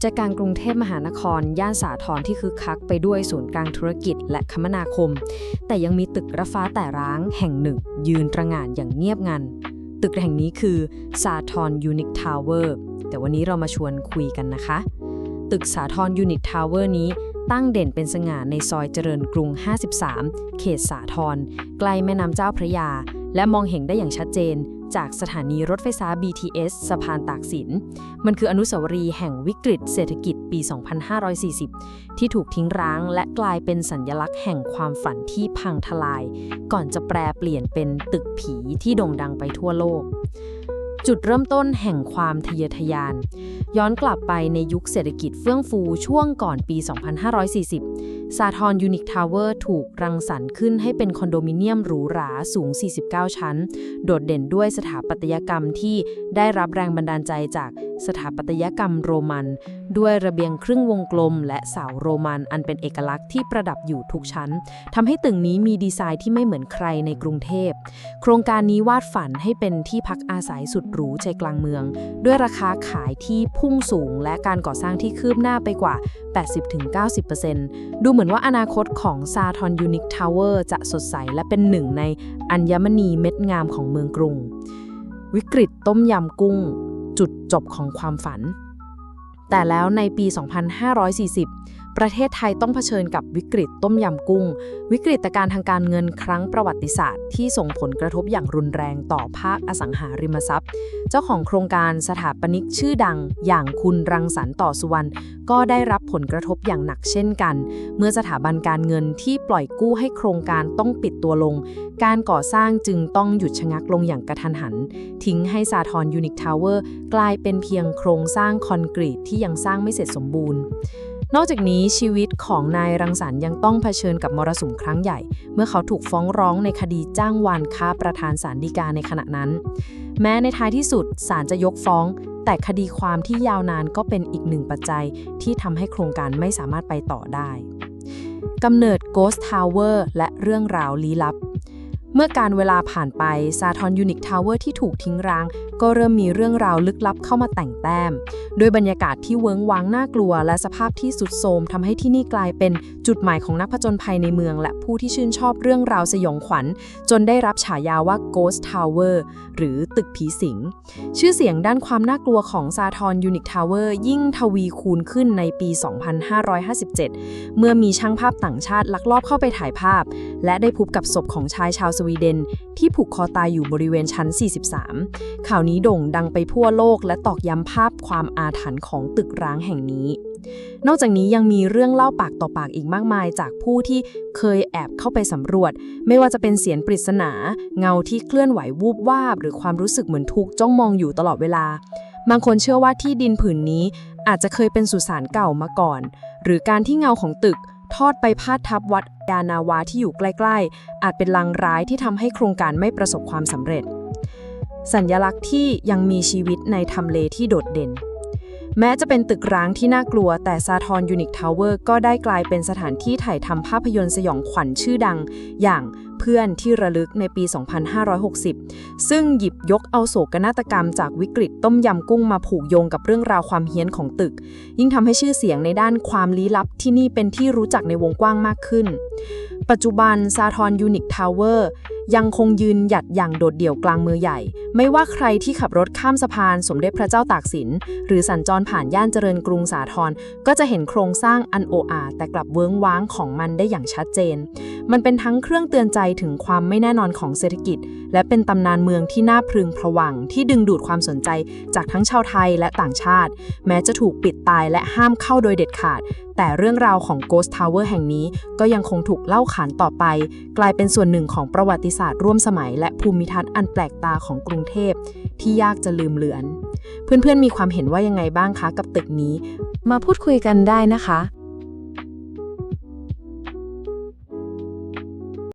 ใจกลางกรุงเทพมหานคร ย่านสาทรที่คึกคักไปด้วยศูนย์กลางธุรกิจและคมนาคม แต่ยังมีตึกระฟ้าแต่ร้างแห่งหนึ่ง ยืนตระงานอย่างเงียบงัน ตึกแห่งนี้คือสาทรยูนิคทาวเวอร์แต่วันนี้เรามาชวนคุยกันนะคะ ตึกสาทรยูนิคทาวเวอร์นี้ตั้งเด่นเป็นสง่าในซอยเจริญกรุง 53 เขตสาทรใกล้แม่น้ำเจ้าพระยา และมองเห็นได้อย่างชัดเจน จากสถานีรถไฟฟ้า BTS สะพานตากสิน มันคืออนุสาวรีย์แห่งวิกฤตเศรษฐกิจปี 2540 ที่ถูกทิ้งร้างและกลายเป็นสัญญลักษณ์แห่งความฝันที่พังทลาย ก่อนจะแปลเปลี่ยนเป็นตึกผีที่โด่งดังไปทั่วโลก จุดเริ่มต้นแห่งความทะเยอทะยาน ย้อนกลับไปในยุคเศรษฐกิจเฟื่องฟูช่วงก่อนปี 2540สาทรยูนิคทาวเวอร์ถูกรังสรรค์ขึ้นให้เป็นคอนโดมิเนียมหรูหราสูง 49 ชั้น โดดเด่นด้วยสถาปัตยกรรมที่ได้รับแรงบันดาลใจจากสถาปัตยกรรมโรมัน ด้วยระเบียงครึ่งวงกลม และเสาโรมันอันเป็นเอกลักษณ์ที่ประดับอยู่ทุกชั้นทำให้ตึกนี้มีดีไซน์ที่ไม่เหมือนใครในกรุงเทพ โครงการนี้วาดฝันให้เป็นที่พักอาศัยสุดหรูใจกลางเมือง ด้วยราคาขายที่พุ่งสูง และการก่อสร้างที่คืบหน้าไปกว่า 80-90%ดูเหมือนว่าอนาคตของซาทอนยูนิคทาวเวอร์จะสดใส และเป็นหนึ่งในอัญมณีเม็ดงามของเมืองกรุง วิกฤตต้มยำกุ้ง จุดจบของความฝัน แต่แล้วในปี 2540 ประเทศไทยต้องเผชิญกับวิกฤตต้มยำกุ้ง วิกฤตการณ์ทางการเงินครั้งประวัติศาสตร์ ที่ส่งผลกระทบอย่างรุนแรงต่อภาคอสังหาริมทรัพย์ เจ้าของโครงการสถาปนิกชื่อดัง อย่างคุณรังสรรค์ต่อสุวรรณก็ได้รับผลกระทบอย่างหนักเช่นกัน เมื่อสถาบันการเงินที่ปล่อยกู้ให้โครงการต้องปิดตัวลง การก่อสร้างจึงต้องหยุดชะงักลงอย่างกระทันหัน ทิ้งให้สาทรยูนิคทาวเวอร์กลายเป็นเพียงโครงสร้างคอนกรีตที่ยังสร้างไม่เสร็จสมบูรณ์ นอกจากนี้ชีวิตของนายรังสรรค์ยังต้องเผชิญกับมรสุมครั้งใหญ่ เมื่อเขาถูกฟ้องร้องในคดีจ้างวานฆ่าประธานศาลฎีกาในขณะนั้น แม้ในท้ายที่สุดศาลจะยกฟ้อง แต่คดีความที่ยาวนานก็เป็นอีกหนึ่งปัจจัย ที่ทำให้โครงการไม่สามารถไปต่อได้กำเนิด Ghost Tower และเรื่องราวลี้ลับ เมื่อการเวลาผ่านไปซาทอนยูนิคทาวเวอร์ที่ถูกทิ้งร้าง ก็เริ่มมีเรื่องราวลึกลับเข้ามาแต่งแต้ม โดยบรรยากาศที่เวิ้งว้างน่ากลัว และสภาพที่สุดโทมทำให้ที่นี่กลายเป็นจุดหมายของนักผจญภัยในเมือง และผู้ที่ชื่นชอบเรื่องราวสยองขวัญ จนได้รับฉายาว่า Ghost Tower หรือตึกผีสิง ชื่อเสียงด้านความน่ากลัวของซาทอนยูนิคทาวเวอร์ยิ่งทวีคูณขึ้นในปี 2557 เมื่อมีช่างภาพต่างชาติลักลอบเข้าไปถ่ายภาพ และได้พบกับศพของชายชาวสวีเดน ที่ผูกคอตายอยู่บริเวณชั้น 43 ข่าวนี้โด่งดังไปทั่วโลกและตอกย้ำภาพความอาถรรพ์ของตึกร้างแห่งนี้ นอกจากนี้ยังมีเรื่องเล่าปากต่อปากอีกมากมาย จากผู้ที่เคยแอบเข้าไปสำรวจ ไม่ว่าจะเป็นเสียงปริศนา เงาที่เคลื่อนไหววูบวาบ หรือความรู้สึกเหมือนถูกจ้องมองอยู่ตลอดเวลา บางคนเชื่อว่าที่ดินผืนนี้อาจจะเคยเป็นสุสานเก่ามาก่อน หรือการที่เงาของตึก ทอดไปพาดทับวัดยานาวาที่อยู่ใกล้ๆ อาจเป็นลางร้ายที่ทำให้โครงการไม่ประสบความสำเร็จ สัญลักษณ์ที่ยังมีชีวิตในทำเลที่โดดเด่น แม้จะเป็นตึกร้างที่น่ากลัว แต่ซาทรยูนิคทาวเวอร์ก็ได้กลายเป็นสถานที่ถ่ายทำภาพยนตร์สยองขวัญชื่อดัง อย่างเพื่อนที่ระลึกในปี 2560 ซึ่งหยิบยกเอาโศกนาฏกรรมจากวิกฤตต้มยำกุ้งมาผูกโยงกับเรื่องราวความเฮี้ยนของตึก ยิ่งทำให้ชื่อเสียงในด้านความลี้ลับที่นี่เป็นที่รู้จักในวงกว้างมากขึ้น ปัจจุบันซาทรยูนิคทาวเวอร์ ยังคงยืนหยัดอย่างโดดเดี่ยวกลางเมืองใหญ่ ไม่ว่าใครที่ขับรถข้ามสะพานสมเด็จพระเจ้าตากสิน หรือสัญจรผ่านย่านเจริญกรุงสาทรก็จะเห็นโครงสร้างอันโออาแต่กลับเวิ้งว้างของมันได้อย่างชัดเจน มันเป็นทั้งเครื่องเตือนใจถึงความไม่แน่นอนของเศรษฐกิจ และเป็นตำนานเมืองที่น่าพึงพระวังที่ดึงดูดความสนใจจากทั้งชาวไทยและต่างชาติ แม้จะถูกปิดตายและห้ามเข้าโดยเด็ดขาด แต่เรื่องราวของ Ghost Tower แห่งนี้ ก็ยังคงถูกเล่าขานต่อไป กลายเป็นส่วนหนึ่งของประวัติศาสตร์ร่วมสมัย และภูมิทัศน์อันแปลกตาของกรุงเทพ ที่ยากจะลืมเลือน เพื่อนๆมีความเห็นว่ายังไงบ้างคะกับตึกนี้ มาพูดคุยกันได้นะคะ